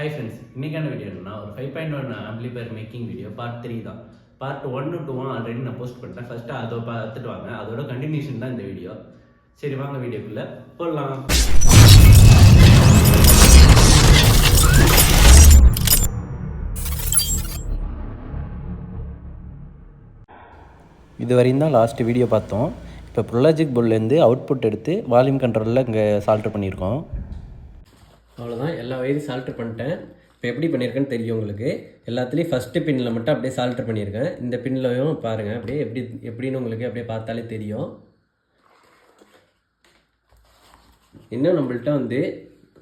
Hi friends இன்றைக்கான video என்னன்னா ஒரு five point one amplifier making video part three தான். பார்ட் ஒன்னு டூவும் ஆல்ரெடி நான் போஸ்ட் பண்ணிட்டேன். ஃபஸ்ட்டு அதை பார்த்துட்டு வாங்க. அதோட கண்டினியூஷன் தான் இந்த வீடியோ சரி வாங்க வீடியோக்குள்ளே போடலாம் இது வரையும் தான் லாஸ்ட் வீடியோ பார்த்தோம். இப்போ ப்ரொலாஜிக் புல்லேருந்து அவுட்புட் எடுத்து வால்யூம் கண்ட்ரோலில் இங்கே சால்ட்ரு பண்ணியிருக்கோம். அவ்வளோதான் எல்லா வயரும் சால்ட்ரு பண்ணிட்டேன். இப்போ எப்படி பண்ணியிருக்கேன்னு தெரியும் உங்களுக்கு. எல்லாத்துலேயும் ஃபஸ்ட்டு பின்னில் மட்டும் அப்படியே சால்ட்ரு பண்ணியிருக்கேன் இந்த பின்லையும் பாருங்கள் அப்படியே எப்படி எப்படின்னு உங்களுக்கு அப்படியே பார்த்தாலே தெரியும். இன்னும் நம்மள்ட்ட வந்து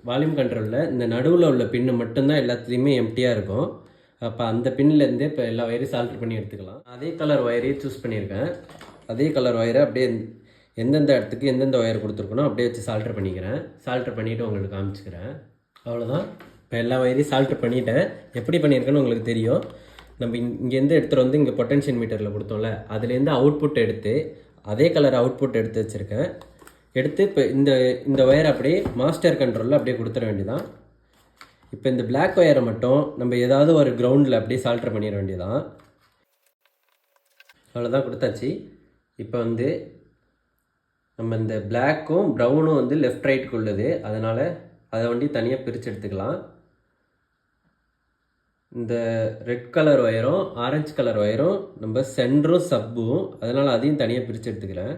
வால்யூம் கண்ட்ரோலில் இந்த நடுவில் உள்ள பின்னு மட்டும்தான் எல்லாத்துலேயுமே எம்டியாக இருக்கும். அப்போ அந்த பின்லேருந்தே இப்போ எல்லா ஒயரையும் சால்ட்ரு பண்ணி எடுத்துக்கலாம். அதே கலர் ஒயரையும் சூஸ் பண்ணியிருக்கேன் அதே கலர் ஒயரை அப்படியே எந்தெந்த இடத்துக்கு எந்தெந்த ஒயர் கொடுத்துருக்கணும் அப்படியே வச்சு சால்ட்ரு பண்ணிக்கிறேன். சால்ட்ரு பண்ணிவிட்டு உங்களுக்கு காமிச்சிக்கிறேன். அவ்வளோதான் இப்போ எல்லா ஒயரையும் சால்ட்ரு பண்ணிட்டேன். எப்படி பண்ணியிருக்கேன்னு உங்களுக்கு தெரியும். நம்ம இங்க- இங்கேருந்து எடுத்துகிட்டு வந்து இங்கே பொட்டன்ஷியல் மீட்டரில் கொடுத்தோம்ல அதுலேருந்து அவுட்புட் எடுத்து அதே கலர் அவுட்புட் எடுத்து வச்சுருக்கேன். எடுத்து இப்போ இந்த இந்த ஒயர் அப்படியே மாஸ்டர் கண்ட்ரோலில் அப்படியே கொடுத்துட வேண்டியதான் இப்போ இந்த பிளாக் ஒயரை மட்டும் நம்ம ஏதாவது ஒரு கிரவுண்டில் அப்படியே சால்ட்ரு பண்ணிட வேண்டியதான் அவ்வளோதான் கொடுத்தாச்சு. இப்போ வந்து நம்ம இந்த பிளாக்கும் ப்ரௌனும் வந்து லெஃப்ட் ரைட்டுக்கு உள்ளது. அதனால் அதை வண்டி தனியாக பிரித்து எடுத்துக்கலாம். இந்த ரெட் கலர் ஒயரும் ஆரஞ்சு கலர் ஒயரும் நம்ம சென்டரும் சப்பும் அதனால் அதையும் தனியாக பிரித்து எடுத்துக்கிறேன்.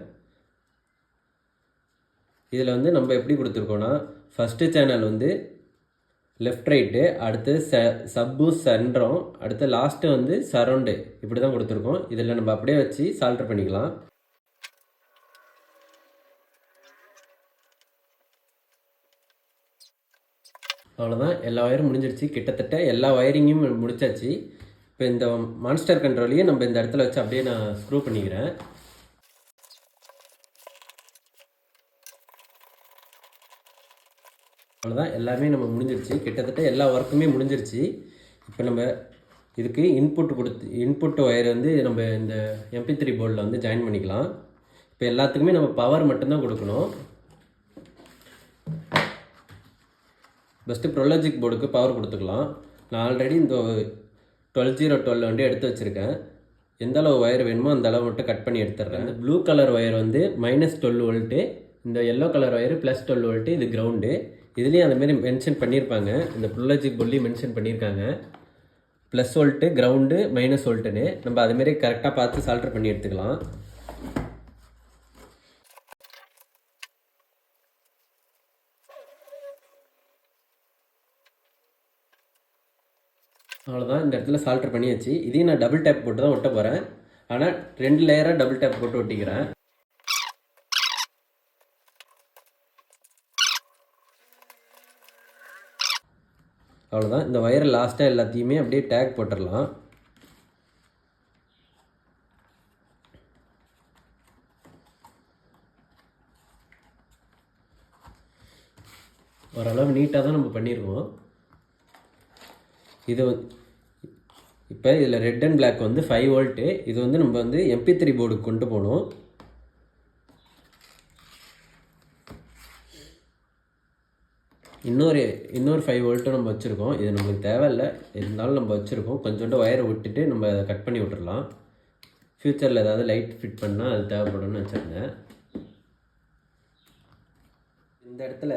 இதில் வந்து நம்ம எப்படி கொடுத்துருக்கோன்னா ஃபஸ்ட்டு சேனல் வந்து லெஃப்ட் ரைட்டு அடுத்து ச சப்பு சென்டரும் அடுத்து லாஸ்ட்டு வந்து சரௌண்டு இப்படி தான் கொடுத்துருக்கோம். இதில் நம்ம அப்படியே வச்சு சால்ட்ரு பண்ணிக்கலாம். அவ்வளோதான் எல்லா ஒயரும் முடிஞ்சிருச்சு. கிட்டத்தட்ட எல்லா ஒயரிங்கும் முடிச்சாச்சு. இப்போ இந்த மான்ஸ்டர் கண்ட்ரோலையும் நம்ம இந்த இடத்துல வச்சு அப்படியே நான் ஸ்க்ரூ பண்ணிக்கிறேன். அவ்வளோதான் எல்லாமே நம்ம முடிஞ்சிருச்சு. கிட்டத்தட்ட எல்லா ஒர்க்குமே முடிஞ்சிருச்சு. இப்போ நம்ம இதுக்கு இன்புட் கொடுத்து இன்புட் ஒயர் வந்து நம்ம இந்த எம்பி த்ரீ போர்டில் வந்து ஜாயின் பண்ணிக்கலாம். இப்போ எல்லாத்துக்குமே நம்ம பவர் மட்டும்தான் கொடுக்கணும். ஃபஸ்ட்டு ப்ரொலாஜிக் போர்டுக்கு பவர் கொடுத்துக்கலாம். நான் ஆல்ரெடி இந்த டுவெல் ஜீரோ டுவெல் வந்து எடுத்து வச்சுருக்கேன். எந்த அளவு ஒயர் வேணுமோ அந்த அளவு மட்டும் கட் பண்ணி எடுத்துடுறேன். இந்த ப்ளூ கலர் ஒயர் வந்து மைனஸ் டுவெல் வோல்ட்டு இந்த yellow colour wire plus twelve volt இது கிரவுண்டு இதுலேயும் அந்தமாரி மென்ஷன் பண்ணியிருப்பாங்க. இந்த ப்ரொலாஜிக் போர்ட்லேயும் மென்ஷன் பண்ணியிருக்காங்க. ப்ளஸ் வோல்ட்டு கிரவுண்டு மைனஸ் வோல்ட்டுன்னு நம்ம அதுமாரி கரெக்டாக பார்த்து சால்டர் பண்ணி எடுத்துக்கலாம். அவ்வளோதான் இந்த இடத்துல சால்டர் பண்ணியாச்சு. இதையும் நான் டபுள் டேப் போட்டு தான் ஒட்ட போகிறேன் ஆனால் ரெண்டு லேயராக டபுள் டேப் போட்டு ஒட்டிக்கிறேன். அவ்வளோதான் இந்த ஒயர் லாஸ்ட்டாக எல்லாத்தையுமே அப்படியே டேக் போட்டுடலாம் ஓரளவு நீட்டாக தான் நம்ம பண்ணியிருக்கோம் இது இப்போ இதில் ரெட் அண்ட் பிளாக் வந்து ஃபைவ் வோல்ட்டு இது வந்து நம்ம வந்து எம்பி த்ரீ போர்டுக்கு கொண்டு போகணும். இன்னொரு இன்னொரு ஃபைவ் வோல்ட்டும் நம்ம வச்சுருக்கோம். இது நம்மளுக்கு தேவையில்லை. இருந்தாலும் நம்ம வச்சுருக்கோம். கொஞ்சோண்டு ஒயரை விட்டுட்டு நம்ம அதை கட் பண்ணி விட்டுறலாம். ஃப்யூச்சரில் ஏதாவது லைட் ஃபிட் பண்ணால் அது தேவைப்படும்னு வச்சுருந்தேன். இந்த இடத்துல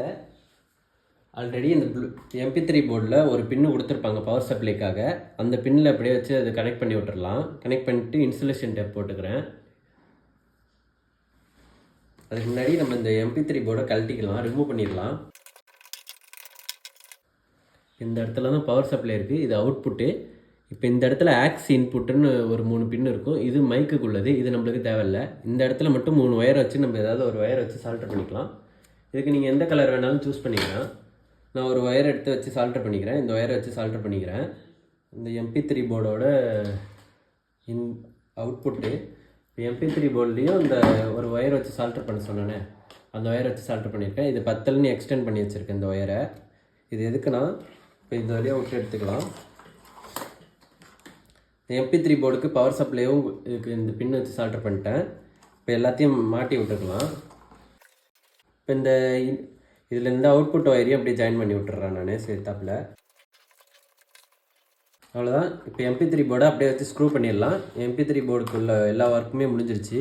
ஆல்ரெடி இந்த ப்ளூ எம்பி த்ரீ போர்டில் ஒரு பின்னு கொடுத்துருப்பாங்க பவர் சப்ளைக்காக அந்த பின்னில் அப்படியே வச்சு அதை கனெக்ட் பண்ணி விட்டுறலாம். கனெக்ட் பண்ணிட்டு இன்சுலேஷன் டேப் போட்டுக்கிறேன். அதுக்கு முன்னாடி நம்ம இந்த எம்பி த்ரீ போர்டை கழட்டிக்கலாம் ரிமூவ் பண்ணிடலாம். இந்த இடத்துல தான் பவர் சப்ளை இருக்குது இது அவுட்புட்டு இப்போ இந்த இடத்துல ஆக்ஸ் இன்புட்டுன்னு ஒரு மூணு பின் இருக்கும். இது மைக்குக்கு உள்ளது இது நம்மளுக்கு தேவையில்ல. இந்த இடத்துல மட்டும் மூணு ஒயர் வச்சு நம்ம ஏதாவது ஒரு ஒயர் வச்சு சால்டர் பண்ணிக்கலாம். இதுக்கு நீங்கள் எந்த கலர் வேணாலும் சூஸ் பண்ணிக்கலாம். நான் ஒரு ஒயர் எடுத்து வச்சு சால்டர் பண்ணிக்கிறேன். இந்த ஒயரை வச்சு சால்டர் பண்ணிக்கிறேன். இந்த எம்பி த்ரீ போர்டோட இன் அவுட்புட்டு இப்போ எம்பி த்ரீ போர்ட்லேயும் இந்த ஒரு ஒயர் வச்சு சால்டர் பண்ண சொன்னேனே. அந்த ஒயரை வச்சு சால்டர் பண்ணியிருக்கேன். இது பத்தல்னு எக்ஸ்டெண்ட் பண்ணி வச்சுருக்கேன் இந்த ஒயரை இது எதுக்குன்னா இப்போ இந்த வழியாக விட்டு எடுத்துக்கலாம். எம்பி த்ரீ போர்டுக்கு பவர் சப்ளையும் இதுக்கு இந்த பின் வச்சு சால்டர் பண்ணிட்டேன். இப்போ எல்லாத்தையும் மாட்டி விட்டுக்கலாம். இப்போ இந்த இதில் இந்த அவுட்புட் ஒயரையும் அப்படியே ஜாயின் பண்ணி விட்டுறேன் நான் சேர்த்தாப்புல அவ்வளோதான் இப்போ எம்பி த்ரீ போர்டை அப்படியே வச்சு ஸ்க்ரூ பண்ணிடலாம். எம்பி த்ரீ போர்டுக்குள்ள எல்லா ஒர்க்குமே முடிஞ்சிருச்சு.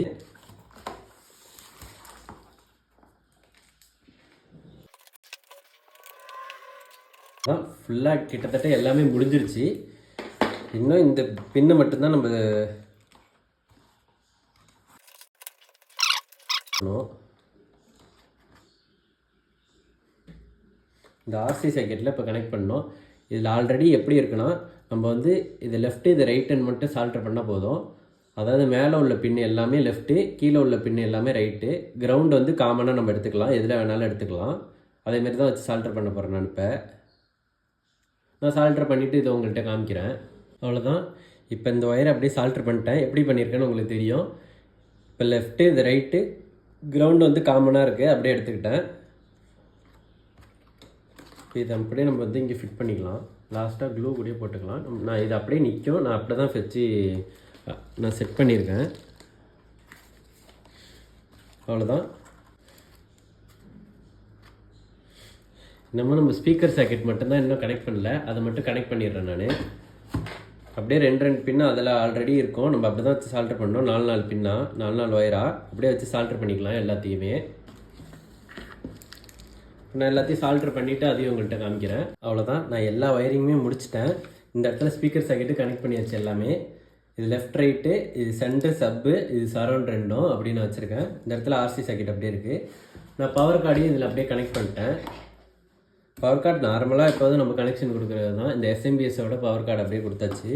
அதான் ஃபுல்லாக கிட்டத்தட்ட எல்லாமே முடிஞ்சிருச்சு. இன்னும் இந்த பின்னு மட்டும்தான் நம்ம இந்த ஆர்சி சர்க்கியூட்டில் இப்போ கனெக்ட் பண்ணோம். இதில் ஆல்ரெடி எப்படி இருக்குன்னா நம்ம வந்து இது லெஃப்ட்டு இது ரைட்டுன்னு மட்டும் சால்ட்ரு பண்ணால் போதும். அதாவது மேலே உள்ள பின் எல்லாமே லெஃப்ட்டு கீழே உள்ள பின் எல்லாமே ரைட்டு கிரவுண்ட் வந்து காமனாக நம்ம எடுத்துக்கலாம். எதில் வேணாலும் எடுத்துக்கலாம். அதேமாரி தான் வச்சு சால்ட்ரு பண்ண போகிறேன் நான் இப்போ. நான் சால்ட்ரு பண்ணிவிட்டு இதை உங்கள்கிட்ட காமிக்கிறேன். அவ்வளோதான் இப்போ இந்த ஒயரை அப்படியே சால்ட்ரு பண்ணிட்டேன். எப்படி பண்ணியிருக்கேன்னு உங்களுக்கு தெரியும். இப்போ லெஃப்ட்டு இது ரைட்டு கிரவுண்டு வந்து காமனாக இருக்குது அப்படியே எடுத்துக்கிட்டேன். இப்போ இதை அப்படியே நம்ம வந்து இங்கே ஃபிட் பண்ணிக்கலாம். லாஸ்ட்டாக க்ளூ கூடயே போட்டுக்கலாம். நான் இது அப்படியே நிற்கும். நான் அப்படி தான் வச்சு நான் செட் பண்ணியிருக்கேன். அவ்வளோதான் இன்னமும் நம்ம ஸ்பீக்கர் சாக்கெட் மட்டும்தான் இன்னும் கனெக்ட் பண்ணல. அதை மட்டும் கனெக்ட் பண்ணிடுறேன் நான். அப்படியே ரெண்டு ரெண்டு பின்னு அதில் ஆல்ரெடி இருக்கும். நம்ம அப்படி தான் வச்சு சால்ட்ரு பண்ணோம். நாலு நாலு பின்னா நாலு நாலு ஒயரா அப்படியே வச்சு சால்ட்ரு பண்ணிக்கலாம் எல்லாத்தையுமே. நான் எல்லாத்தையும் சால்ட்ரு பண்ணிவிட்டு அதையும் உங்கள்கிட்ட காமிக்கிறேன். அவ்வளோதான் நான் எல்லா ஒயரிங்குமே முடிச்சிட்டேன். இந்த இடத்துல ஸ்பீக்கர் சாக்கெட்டு கனெக்ட் பண்ணியாச்சு எல்லாமே. இது லெஃப்ட் ரைட்டு இது சென்டர் சப்பு இது சரௌண்ட் ரெண்டும் அப்படின்னு வச்சுருக்கேன். இந்த இடத்துல ஆர்சி சாக்கெட் அப்படியே இருக்குது நான் பவர் கார்டையும் இதில் அப்படியே கனெக்ட் பண்ணிட்டேன். பவர் கார்டு நார்மலாக எப்போதும் நம்ம கனெக்ஷன் கொடுக்குறது தான். இந்த எஸ்எம்பிஎஸோட பவர் கார்டு அப்படியே கொடுத்தாச்சு.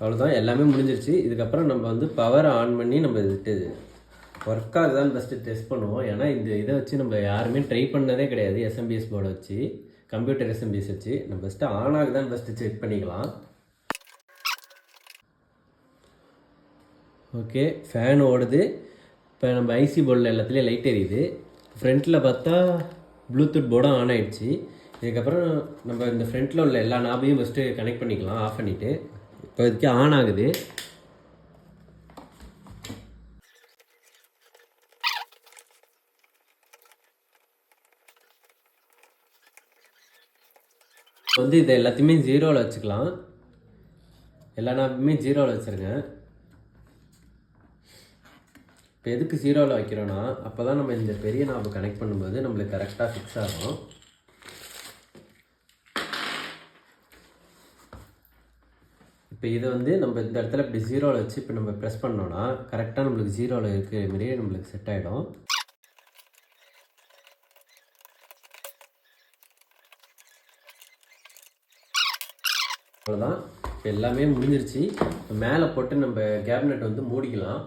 அவ்வளோதான் எல்லாமே முடிஞ்சிருச்சு. இதுக்கப்புறம் நம்ம வந்து பவர் ஆன் பண்ணி நம்ம இது ஒர்க் தான் ஃபஸ்ட்டு டெஸ்ட் பண்ணுவோம். ஏன்னா இந்த இதை வச்சு நம்ம யாருமே ட்ரை பண்ணதே கிடையாது. எஸ்எம்பிஎஸ் போர்டை வச்சு கம்ப்யூட்டர் எஸ்எம்பிஎஸ் வச்சு. நம்ம ஃபஸ்ட்டு ஆன் ஆகுதான்னு ஃபஸ்ட்டு செக் பண்ணிக்கலாம். ஓகே ஃபேன் ஓடுது. இப்போ நம்ம ஐசி போர்டில் எல்லாத்துலேயும் லைட் எரியுது. ஃப்ரண்ட்டில் பார்த்தா ப்ளூடூத் போர்டும் ஆன் ஆகிடுச்சு இதுக்கப்புறம் நம்ம இந்த ஃப்ரண்ட்டில் உள்ள எல்லா நாபையும் ஃபஸ்ட்டு கனெக்ட் பண்ணிக்கலாம். ஆஃப் பண்ணிவிட்டு இப்போதைக்கு ஆன் ஆகுது. வந்து இதை எல்லாத்தையுமே ஜீரோவில் வச்சுக்கலாம். எல்லா நாப்புமே ஜீரோவில் வச்சுருங்க. இப்போ எதுக்கு ஜீரோவில் வைக்கிறோன்னா அப்போ தான் நம்ம இந்த பெரிய நாபை கனெக்ட் பண்ணும்போது நம்மளுக்கு கரெக்டாக ஃபிக்ஸ் ஆகும். இப்போ இதை வந்து நம்ம இந்த இடத்துல இப்படி ஜீரோவில் வச்சு இப்போ நம்ம ப்ரெஸ் பண்ணோன்னா கரெக்டாக நம்மளுக்கு ஜீரோவில் இருக்கிற மாதிரியே நம்மளுக்கு செட் ஆகிடும் அவ்வளோதான் இப்போ எல்லாமே முடிஞ்சிருச்சு. இப்போ மேலே போட்டு நம்ம கேபினெட் வந்து மூடிக்கலாம்.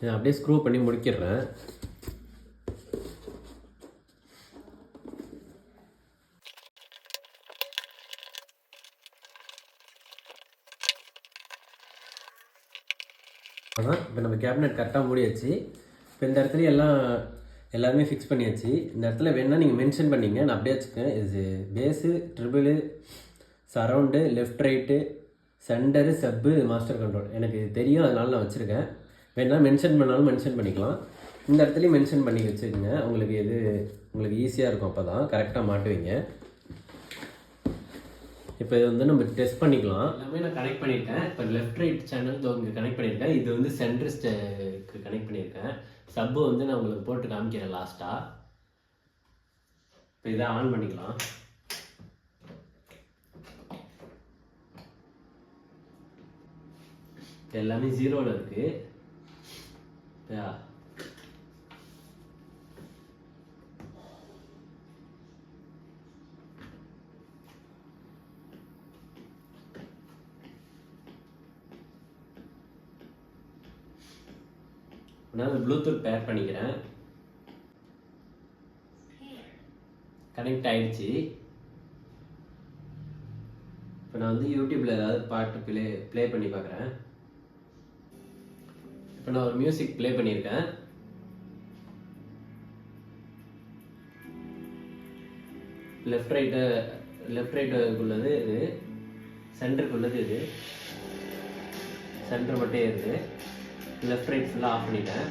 நான் அப்படியே ஸ்க்ரூ பண்ணி முடிக்கிறேன். அதான் இப்போ நம்ம கேபினெட் கரெக்டாக மூடியாச்சு. இப்போ இந்த இடத்துல எல்லாம் எல்லாருமே ஃபிக்ஸ் பண்ணியாச்சு. இந்த இடத்துல வேணால் நீங்கள் மென்ஷன் பண்ணிங்க. நான் அப்படியே வச்சுக்கேன் இது bass triple surround left right centre sub master control எனக்கு தெரியும். அதனால நான் வச்சுருக்கேன். வேணால் மென்ஷன் பண்ணாலும் மென்ஷன் பண்ணிக்கலாம். இந்த இடத்துலையும் மென்ஷன் பண்ணி வச்சுக்கோங்க. உங்களுக்கு எது உங்களுக்கு ஈஸியாக இருக்கும் அப்போ தான் கரெக்டாக மாட்டுவீங்க. இப்போ இது வந்து நம்ம டெஸ்ட் பண்ணிக்கலாம். எல்லாமே நான் கனெக்ட் பண்ணியிருக்கேன். இப்போ லெஃப்ட் ரைட் சேனல் இங்கே கனெக்ட் பண்ணியிருக்கேன். இது வந்து சென்ட்ரிஸ்டுக்கு கனெக்ட் பண்ணியிருக்கேன். சப்பு வந்து நான் உங்களுக்கு போட்டு காமிக்கிறேன் லாஸ்ட்டாக இப்போ இதை ஆன் பண்ணிக்கலாம். இப்போ எல்லாமே ஜீரோவில் இருக்குது நான் ப்ளூடூத் பேர் பண்ணிக்கிறேன். கனெக்ட் ஆயிடுச்சு. இப்போ நான் வந்து யூடியூப்பில் ஏதாவது பாட்டு ப்ளே ப்ளே பண்ணி பார்க்குறேன் இப்போ நான் ஒரு மியூசிக் ப்ளே பண்ணியிருக்கேன். லெஃப்ட் ரைட்டு லெஃப்ட் ரைட்டுக்குள்ளது இது. சென்டருக்குள்ளது இது. சென்டர் மட்டும் இருக்குது லெஃப்ட் ரைட் ஃபுல்லாக ஆஃப் பண்ணிட்டேன்.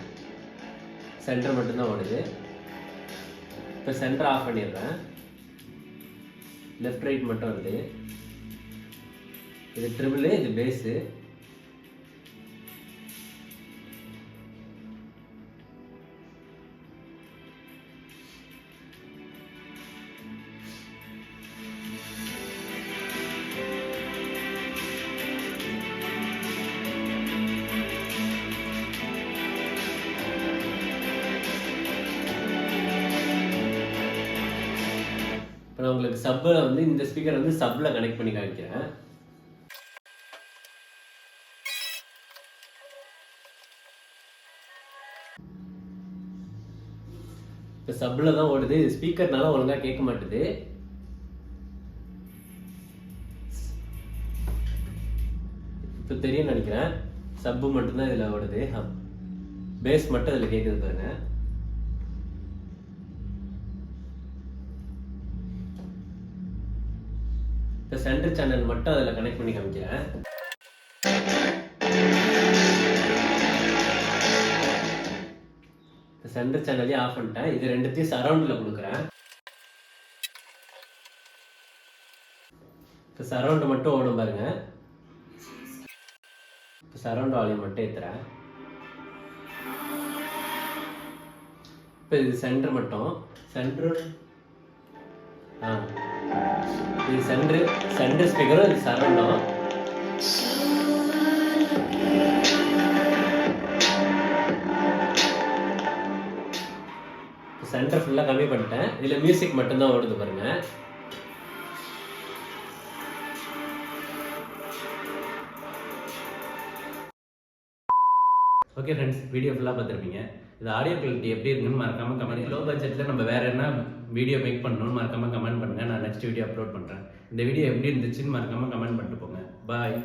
சென்டர் மட்டும்தான் ஓடுது. இப்போ சென்டர் ஆஃப் பண்ணிடுறேன். லெஃப்ட் ரைட் மட்டும் வருது. இது ட்ரிபிள் இது பேஸு சப்பில் வந்து இந்த ஸ்பீக்கர் வந்து சப்பில் கனெக்ட் பண்ணி காமிக்கிறேன். இப்போ சப்பில் தான் ஓடுது. ஸ்பீக்கர்னால ஒழுங்காக கேட்க மாட்டுது. இப்போ தெரியும் நினைக்கிறேன். சப்பு மட்டும்தான் இதில் ஓடுது. பேஸ் மட்டும் இதில் கேட்குது பாருங்கள் இப்போ சென்டர் சேனல் மட்டும் அதில் கனெக்ட் பண்ணி காமிக்கிறேன். இப்போ சென்டர் சேனலையும் ஆஃப் பண்ணிட்டேன். இது ரெண்டுத்தையும் சரௌண்டில் கொடுக்குறேன். இப்போ சரௌண்டு மட்டும் ஓடும் பாருங்க. இப்போ சரௌண்ட் வால்யூம் மட்டும் ஏற்றுறேன் இப்போ இது சென்டர் மட்டும். சென்டர் ஆ. இது சென்டர் சென்டர் ஸ்பீக்கரும் இது சரௌண்டும் சென்டர் ஃபுல்லாக கம்மி பண்ணிட்டேன். இதில் மியூசிக் மட்டும்தான் ஓடுது பாருங்க. ஓகே ஃப்ரெண்ட்ஸ் வீடியோ ஃபுல்லாக பார்த்துருப்பீங்க. இது ஆடியோ குவாலிட்டி எப்படி இருக்குன்னு மறக்காம கமெண்ட் லோ பட்ஜெட்டில் நம்ம வேற என்ன வீடியோ மேக் பண்ணணும்னு மறக்காமல் கமெண்ட் பண்ணுங்கள் நான் நெக்ஸ்ட் வீடியோ அப்லோட் பண்ணுறேன் இந்த வீடியோ எப்படி இருந்துச்சுன்னு மறக்காமல் கமெண்ட் பண்ணிட்டு போங்க. பாய்